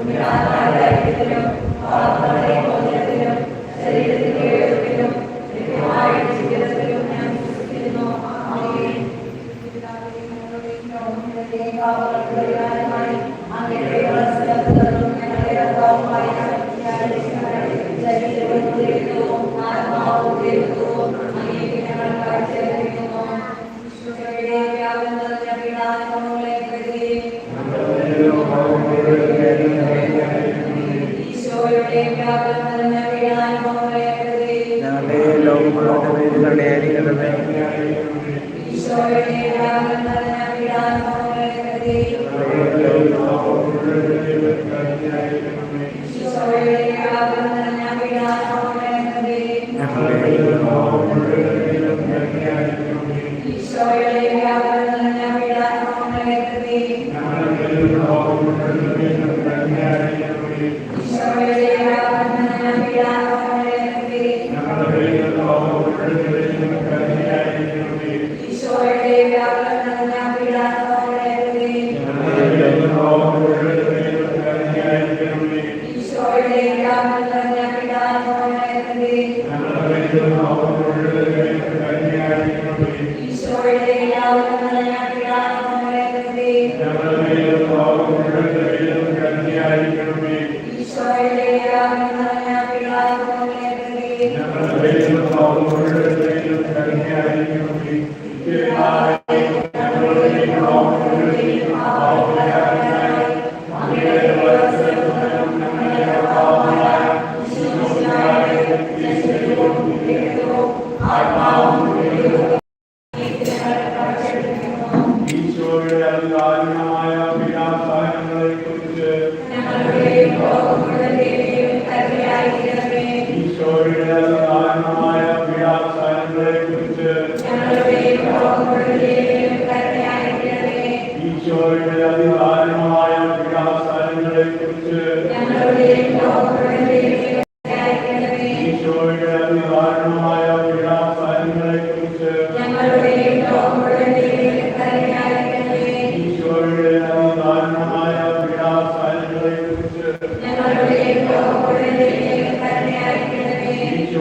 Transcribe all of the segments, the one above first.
Obrigado.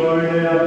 ഈശോയുടെ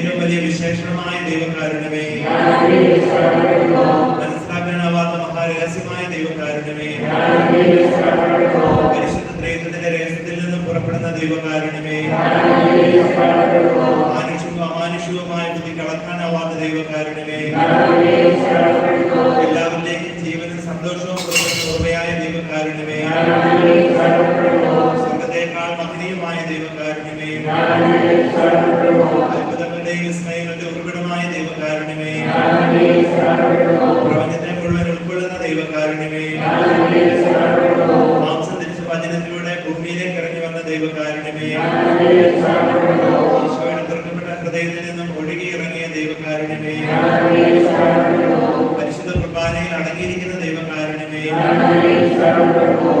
ഏറ്റവും വലിയ വിശേഷണമായ ദൈവകാരുണ്യമേ മനസ്സിലാക്കാനാവാത്ത മഹാരഹസ്യമായ ദൈവകാരുണ്യമേ പരിശുദ്ധ ത്രേതത്തിന്റെ രഹസ്യത്തിൽ നിന്നും പുറപ്പെടുന്ന ദൈവകാരുണ്യമേ മാനുഷികവും അമാനുഷികവുമായ ബുദ്ധി കളക്കാനാവാത്ത ദൈവകാരുണ്യമേ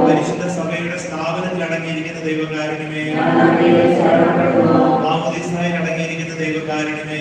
പരിശുദ്ധ സഭയുടെ സ്ഥാപനത്തിൽ അടങ്ങിയിരിക്കുന്ന ദൈവകാരുണ്യമേ. മാമോദിസായിൽ അടങ്ങിയിരിക്കുന്ന ദൈവകാരുണ്യമേ.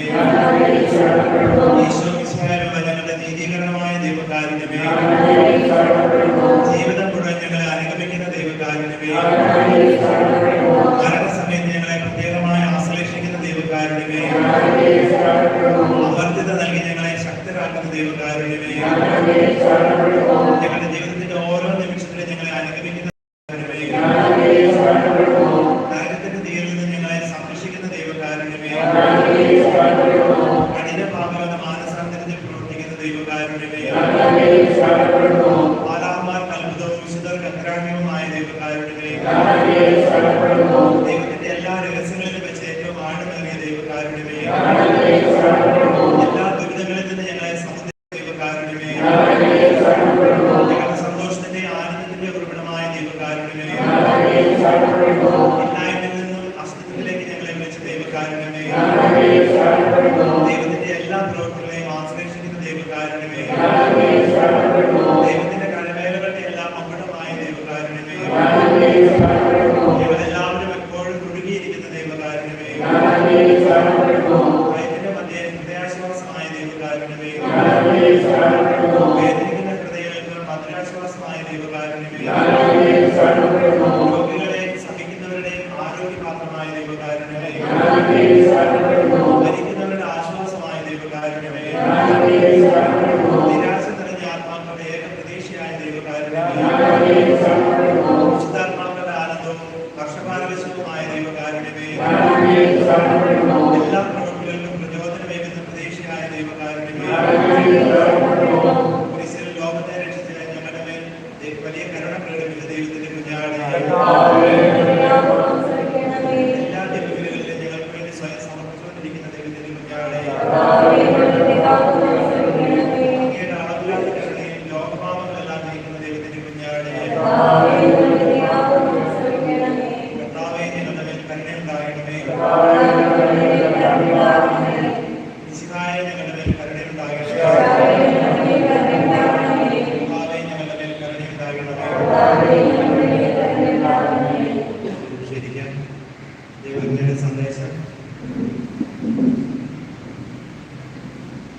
ദൈവത്തിന്റെ സന്ദേശം.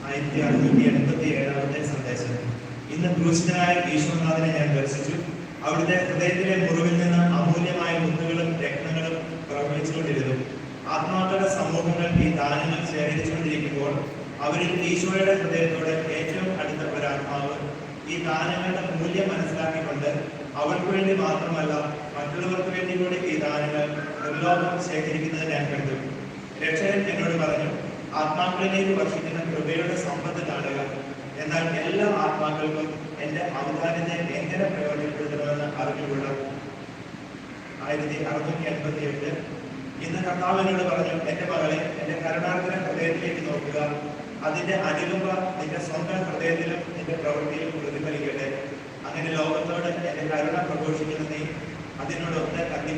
ആയിരത്തി അറുന്നൂറ്റി എൺപത്തി ഏഴാമത്തെ സന്ദേശം. ഇന്ന് ക്രൂശിതനായ ഈശ്വരനാഥനെ ഞാൻ ദർശിച്ചു. അവിടുത്തെ ഹൃദയത്തിലെ മുറിവിൽ നിന്ന് അമൂല്യമായ മുന്നുകളും രത്നങ്ങളും പ്രവഹിച്ചുകൊണ്ടിരുന്നു. ആത്മാക്കളുടെ സമൂഹങ്ങൾ ഈ ദാനങ്ങൾ ശേഖരിച്ചുകൊണ്ടിരിക്കുമ്പോൾ അവരിൽ ഈശോയുടെ ഹൃദയത്തോട് ഏറ്റവും അടുത്ത ഒരാത്മാവ് ഈ ദാനങ്ങളുടെ മൂല്യം മനസ്സിലാക്കിക്കൊണ്ട് അവർക്ക് വേണ്ടി മാത്രമല്ല മറ്റുള്ളവർക്ക് വേണ്ടി കൂടി ഈ ദാനങ്ങൾ നിർലോഭം ശേഖരിക്കുന്നത് ഞാൻ കണ്ടു രക്ഷകൻ എന്നോട് പറഞ്ഞു ആത്മാക്കളിലേക്ക് വർഷിക്കുന്ന കൃപയുടെ സമ്പത്ത് കാണുക. എന്നാൽ എല്ലാ ആത്മാക്കൾക്കും എന്റെ അവതാരത്തെ എങ്ങനെ പ്രയോജനപ്പെടുത്തണമെന്ന് അറിഞ്ഞുകൊള്ളാം ആയിരത്തി അറുന്നൂറ്റി എൺപത്തി എട്ട് ഇന്ന് കർത്താവ് എന്നോട് പറഞ്ഞു എന്റെ മകളെ എന്റെ കരുണാർത്ഥന ഹൃദയത്തിലേക്ക് നോക്കുക. അതിന്റെ അനുകമ്പ നിന്റെ സ്വന്തം ഹൃദയത്തിലും നിന്റെ പ്രവൃത്തിയിലും പ്രതിഫലിക്കട്ടെ. അങ്ങനെ ലോകത്തോട് എന്റെ കരുണ പ്രഘോഷിക്കുന്ന നീ അതിനോടൊത്ത് കത്തി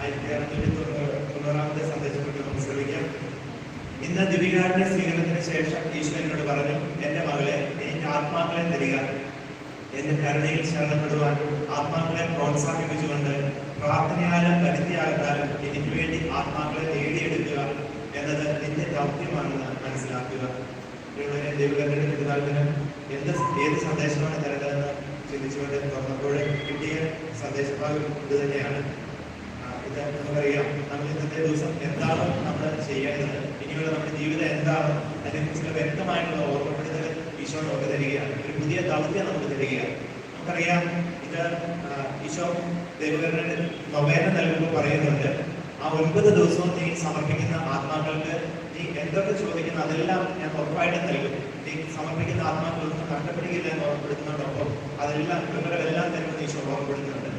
ആയിരത്തി അറുന്നൂറ്റി തൊണ്ണൂറ് തൊണ്ണൂറാമത്തെ സന്ദേശപ്പെട്ട്. നമുക്ക് ശ്രമിക്കാം. ഇന്ന് ദിവികാരുടെ സ്വീകരണത്തിന് ശേഷം ഈശ്വരനോട് പറഞ്ഞു എന്റെ മകളെ എനിക്ക് ആത്മാക്കളെ തരിക. എന്റെ കരുണയിൽ ശരണപ്പെടുവാൻ ആത്മാക്കളെ പ്രോത്സാഹിപ്പിച്ചുകൊണ്ട് പ്രാർത്ഥനയാലും കരുത്തിയാകത്താലും എനിക്ക് വേണ്ടി ആത്മാക്കളെ നേടിയെടുക്കുക എന്ന എന്നത് നിന്റെ ദൗത്യമാണെന്ന് മനസ്സിലാക്കുക. ഇവരുടെ ദൈവകരുടെ പെരുന്നാളിന് എന്ത് ഏത് സന്ദേശമാണ് തരേണ്ടതെന്ന് ചിന്തിച്ചുകൊണ്ട് തുറന്നപ്പോൾ കിട്ടിയ സന്ദേശഭാഗം ഇത് തന്നെയാണ് നമുക്കറിയാം. നമ്മൾ ഇന്നത്തെ ദിവസം എന്താണ് നമ്മൾ ചെയ്യേണ്ടത്? ഇനിയുള്ള നമ്മുടെ ജീവിതം എന്താണ്? അതിനെക്കുറിച്ചുള്ള വ്യക്തമായിട്ടുള്ള ഓർമ്മപ്പെടുത്തൽ ഈശോ നമുക്ക് തരികയാണ്. ഒരു പുതിയ ദൗത്യം നമുക്ക് തരികയാണ്. നമുക്കറിയാം ഇത് ഈശോ ദേവകരുടെ നൊവേന നൽകുമ്പോൾ പറയുന്നുണ്ട് ആ ഒൻപത് ദിവസവും നീ സമർപ്പിക്കുന്ന ആത്മാക്കൾക്ക് നീ എന്തൊക്കെ ചോദിക്കുന്നു അതെല്ലാം ഞാൻ നൽകും. നീ സമർപ്പിക്കുന്ന ആത്മാക്കളൊന്നും കഷ്ടപ്പെടുകയില്ല എന്ന് ഓർമ്മപ്പെടുത്തുന്നതോടൊപ്പം അതെല്ലാം വിവരമെല്ലാം തരുമെന്ന് ഈശോ ഓർമ്മപ്പെടുത്തുന്നുണ്ട്.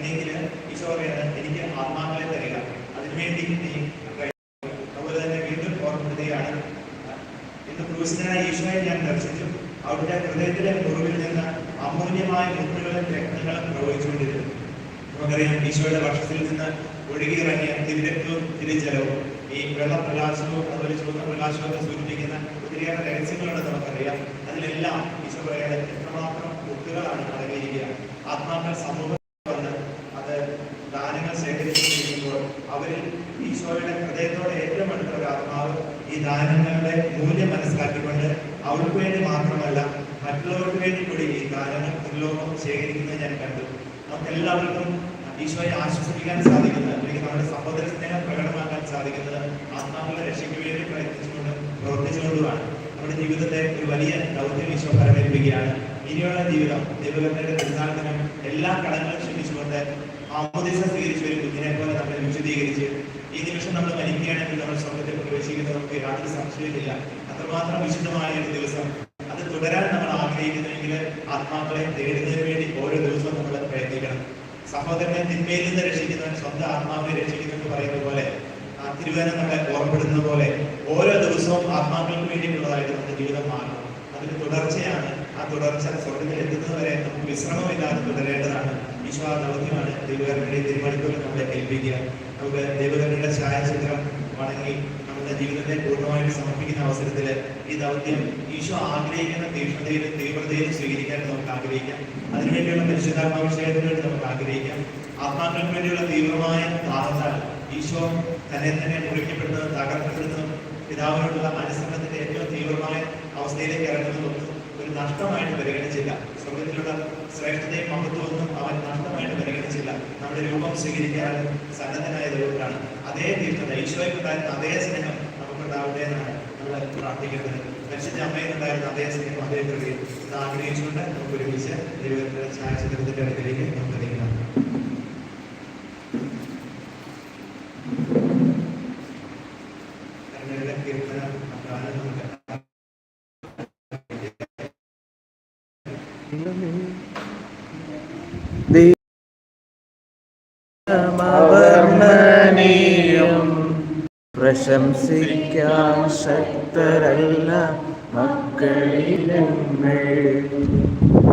അങ്ങനെയെങ്കിൽ ഈശോ പറയുന്നത് എനിക്ക് ആത്മാക്കളെ തരിക. അതിനുവേണ്ടി നീ. അതുപോലെ തന്നെ വീണ്ടും ഓർമ്മപ്പെടുത്തുകയാണ് ഇന്ന് ക്രൂശിതനായ ഈശോയെ ഞാൻ ദർശിച്ചു. അവിടുത്തെ ഹൃദയത്തിലെ മുറിവിൽ നിന്ന് അമൂല്യമായ മുത്തുകളും രക്തങ്ങളും പ്രവഹിച്ചുകൊണ്ടിരുന്നു. നമുക്കറിയാം ഈശോയുടെ ഭക്ഷണത്തിൽ നിന്ന് ഒഴുകിയിറങ്ങിയ തിരുരക്തവും തിരുജലവും ഈ വെള്ളപ്രകാശവും അതുപോലെ ചുവന്ന ഒക്കെ സൂചിപ്പിക്കുന്ന ഒത്തിരിയേറെ രഹസ്യങ്ങളുണ്ട് നമുക്കറിയാം. അതിലെല്ലാം ഈശോ പറയുന്നത് എത്രമാത്രം മുത്തുകളാണ് അടങ്ങിയിരിക്കുക. ആത്മാക്കൾ സമൂഹം വന്ന് അത് ദാനങ്ങൾ ശേഖരിച്ചിരിക്കുമ്പോൾ അവരിൽ ഈശോയുടെ ഹൃദയത്തോടെ ഏറ്റവും അടുത്ത ഒരു ആത്മാവ് ഈ ദാനങ്ങളുടെ മൂല്യം മനസ്സിലാക്കിക്കൊണ്ട് അവൾക്ക് വേണ്ടി മാത്രമല്ല മറ്റുള്ളവർക്ക് വേണ്ടി കൂടി ഈ ദാനങ്ങൾ പുല്ലോകം ശേഖരിക്കുന്നത് ഞാൻ കണ്ടു. നമുക്ക് എല്ലാവർക്കും ഈശോയെ ആശ്വസിപ്പിക്കാൻ സാധിക്കുന്നത് അല്ലെങ്കിൽ നമ്മുടെ സഹോദര സ്നേഹം പ്രകടമാക്കാൻ സാധിക്കുന്നത് ആത്മാക്കളുടെ രക്ഷയ്ക്ക് വേണ്ടി പ്രയത്നിച്ചുകൊണ്ട് പ്രവർത്തിച്ചുകൊണ്ടുമാണ്. നമ്മുടെ ജീവിതത്തെ ഒരു വലിയ ദൗത്യം ഈശോ പരമേൽപ്പിക്കുകയാണ്. ഇനിയുള്ള ജീവിതം ദൈവകരുടെ പെരുന്നാളിനും എല്ലാ കടങ്ങളും ക്ഷമിച്ചുകൊണ്ട് ആമോദിസം സ്വീകരിച്ചു ഒരു കുഞ്ഞിനെ പോലെ നമ്മളെ വിശദീകരിച്ച് ഈ നിമിഷം നമ്മൾ മരിക്കുകയാണെങ്കിൽ നമ്മൾ സ്വർഗത്തിൽ പ്രവേശിക്കുന്നത് നമുക്ക് യാതൊരു സംശയമില്ല അത്രമാത്രം വിശുദ്ധമായ ഒരു ദിവസം. അത് തുടരാൻ നമ്മൾ ആഗ്രഹിക്കുന്നുവെങ്കിൽ ആത്മാക്കളെ തേടുന്നതിന് വേണ്ടി ഓരോ ദിവസവും നമ്മൾ പ്രയത്നിക്കണം. സഹോദരനെ തിന്മയിൽ നിന്ന് രക്ഷിക്കുന്നവൻ സ്വന്തം ആത്മാവിനെ രക്ഷിക്കുന്നു എന്ന് പറയുന്ന പോലെ ആ തിരുവനം നമ്മളെ പോലെ ഓരോ ദിവസവും ആത്മാക്കൾക്ക് വേണ്ടിയിട്ടുള്ളതായിട്ട് നമ്മുടെ ജീവിതം മാറണം അതിന് തുടർച്ചയാണ് ആ തുടർച്ച സ്വർഗത്തിൽ എത്തുന്നതുവരെ നമുക്ക് വിശ്രമമില്ലാതെ തുടരേണ്ടതാണ്. ഈശോ ആ ദൗത്യമാണ് ദൈവകരുടെ തിരുമണിക്കൂറിൽ നമ്മളെ ഏൽപ്പിക്കുക. നമുക്ക് ദൈവകരുടെ ഛായാചിത്രം വണങ്ങി നമ്മുടെ ജീവിതത്തെ പൂർണമായിട്ട് സമർപ്പിക്കുന്ന അവസരത്തിൽ ഈ ദൗത്യം ഈശോ ആഗ്രഹിക്കുന്ന തീക്ഷ്ണതയിലും തീവ്രതയിലും സ്വീകരിക്കാൻ നമുക്ക് ആഗ്രഹിക്കാം. അതിനുവേണ്ടിയുള്ള പരിശുദ്ധാത്മാഭിഷേകത്തിന് വേണ്ടി നമുക്ക് ആഗ്രഹിക്കാം. ആത്മാക്കൾക്ക് വേണ്ടിയുള്ള തീവ്രമായ ദാഹത്താൽ ഈശോ തന്നെ തന്നെ മുറിക്കപ്പെടുന്നതും തകർക്കപ്പെടുന്നതും പിതാവിനോടുള്ള അനുസരണത്തിന്റെ ഏറ്റവും തീവ്രമായ അവസ്ഥയിലേക്ക് ഒരു നഷ്ടമായിട്ട് പരിഗണിച്ചില്ല. സ്വർഗത്തിലുള്ള ശ്രേഷ്ഠതയും മഹത്വമൊന്നും അവൻ നഷ്ടമായിട്ട് പരിഗണിച്ചില്ല. നമ്മുടെ രൂപം സ്വീകരിക്കാൻ സന്നദ്ധനായ ദൈവത്തിലാണ് അതേ തീഷ്ണത ഈശോയ്ക്കുണ്ടായിരുന്ന അതേ സ്നേഹം നമുക്കുണ്ടാവട്ടെ എന്നാണ് നമ്മൾ പ്രാർത്ഥിക്കുന്നത് പരിശുദ്ധ അമ്മയിലുണ്ടായിരുന്ന അതേ സ്നേഹം അതേ കൃപയും ഇത് ആഗ്രഹിച്ചുകൊണ്ട് നമുക്ക് ഒരുമിച്ച് ദൈവത്തിന്റെ ഛായാചിത്രത്തിന്റെ അടുത്തേക്ക് നമുക്ക് നീങ്ങാം കരുണയുടെ പ്രശംസിക്കാൻ ശക്തരല്ല മക്കളിലങ്ങൾ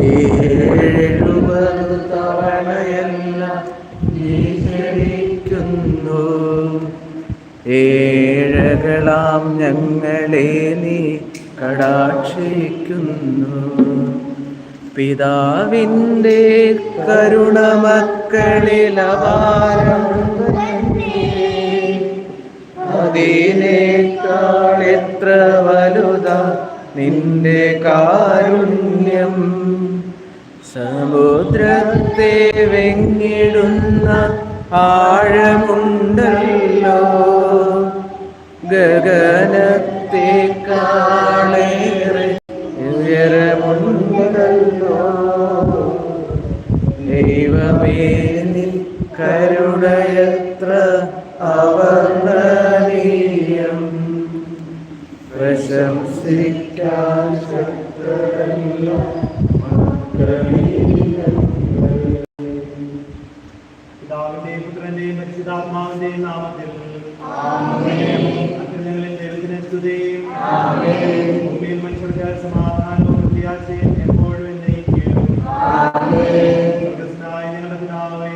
ഏഴുപത് തവണയല്ല നീകരിക്കുന്നു ഏഴകളാം ഞങ്ങളെ നീ കടാക്ഷിക്കുന്നു. പിതാവിന്റെ കരുണമക്കളിലവാരം അതിനേക്കാൾ എത്ര നിന്റെ കാരുണ്യം? സമുദ്രത്തെ വെങ്ങിടുന്ന ആഴമുണ്ടല്ലോ ഗഗനത്തെക്കാളേറെ നാമത്തിൽ അത്യുന്നതങ്ങളിൽ ദൈവത്തിന് സ്തുതിയും ഭൂമിയിൽ മനുഷ്യർക്ക് സമാധാനവും പ്രത്യാശയും എപ്പോഴും എന്നേക്കും സ്വർഗ്ഗസ്ഥനായ ഞങ്ങളുടെ പിതാവേ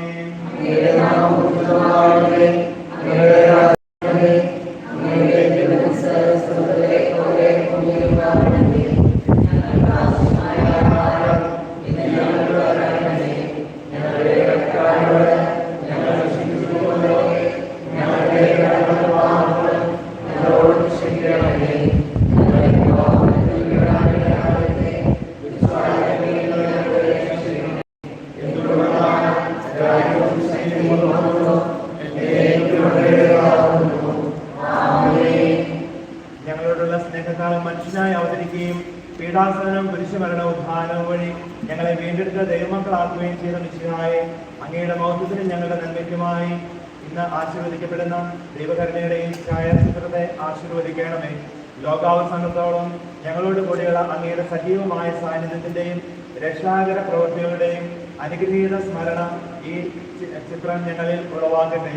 കൂടിയുള്ള അങ്ങയുടെ സജീവമായ സാന്നിധ്യത്തിന്റെയും രക്ഷാകര പ്രവൃത്തികളുടെയും അനുഗ്രഹീത സ്മരണ ഈ ചിത്രം ഞങ്ങളിൽ ഉളവാക്കട്ടെ.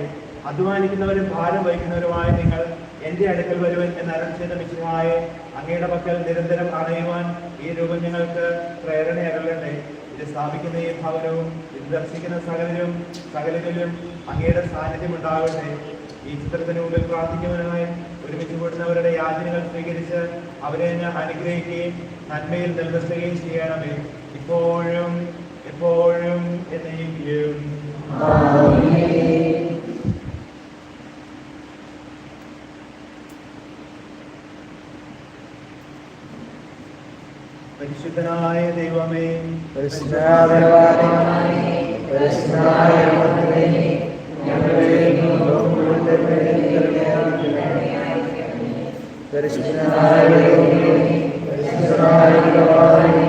അധ്വാനിക്കുന്നവരും ഭാരം വഹിക്കുന്നവരുമായ നിങ്ങൾ എന്റെ അടുക്കൽ വരുവൻ എന്ന അരക്ഷിത മിശ്രമായ അങ്ങയുടെ പക്കൽ നിരന്തരം അറിയുവാൻ ഈ രൂപം ഞങ്ങൾക്ക് പ്രേരണയരലണ്ടേ ഇത് സ്ഥാപിക്കുന്ന ഈ ഭവനവും ഇത് ദർശിക്കുന്ന സകലരും സകലരിലും അങ്ങയുടെ സാന്നിധ്യം ഉണ്ടാകട്ടെ. ഈ ചിത്രത്തിന് മുമ്പിൽ പ്രാർത്ഥിക്കുന്നതിനായി ഒരുമിച്ചുകൂടുന്നവരുടെ യാചനകൾ സ്വീകരിച്ച് അവരെ അനുഗ്രഹിക്കുകയും നന്മയിൽ നിലനിർത്തുകയും ചെയ്യണമേ. ഇപ്പോഴും എപ്പോഴും എന്നേക്കും. പരിശുദ്ധനായ ദൈവമേ പരിശുദ്ധ परिशुद्धाय परिशुद्धाय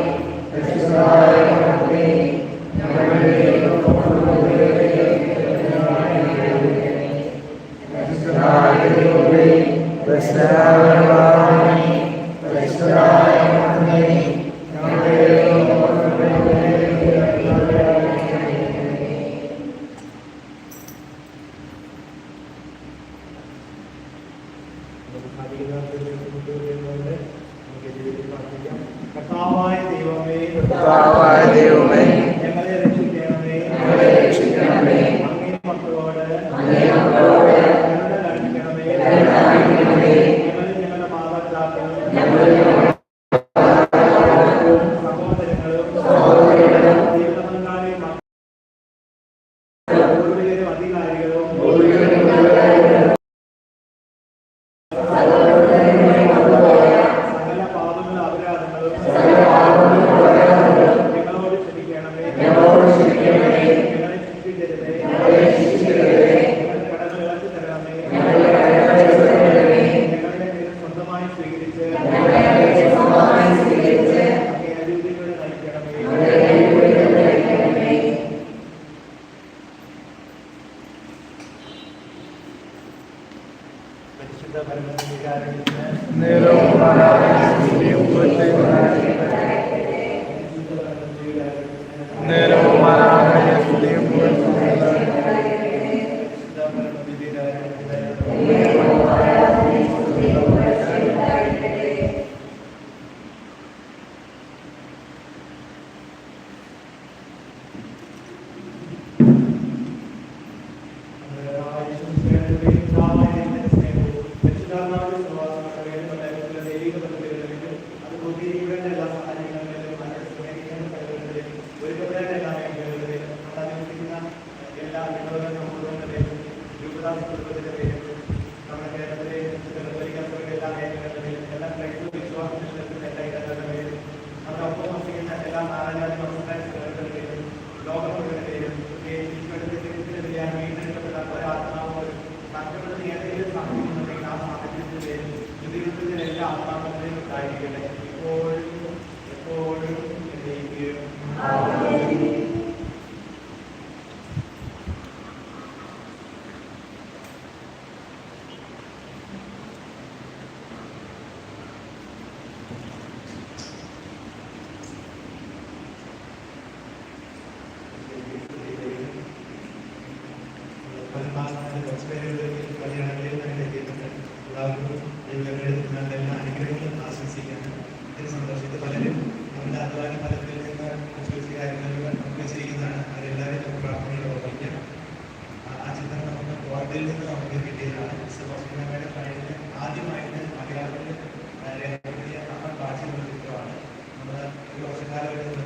ജീവിതത്തിൽ എല്ലാ ആത്മാക്കളെയും ഉണ്ടായിരിക്കട്ടെ. ഇപ്പോൾ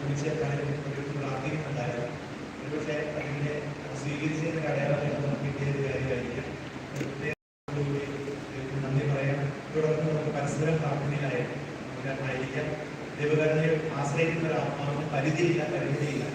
കൂടിച്ചേർക്കാനും ഒരു പ്രാർത്ഥിക്കുന്നുണ്ടായിരുന്നു ഒരുപക്ഷെ അതിന്റെ സ്വീകരിച്ചതിന്റെ അടയാളമായിട്ട് നമുക്ക് കിട്ടിയ ഒരു കാര്യമായിരിക്കും. നന്ദി പറയാം. തുടർന്ന് നമുക്ക് പരസ്പരം പ്രാർത്ഥനയിലായിരിക്കും ദൈവകരണയെ ആശ്രയിക്കുന്ന ഒരു ആത്മാവിന് പരിധിയില്ല പരിമിതിയില്ല.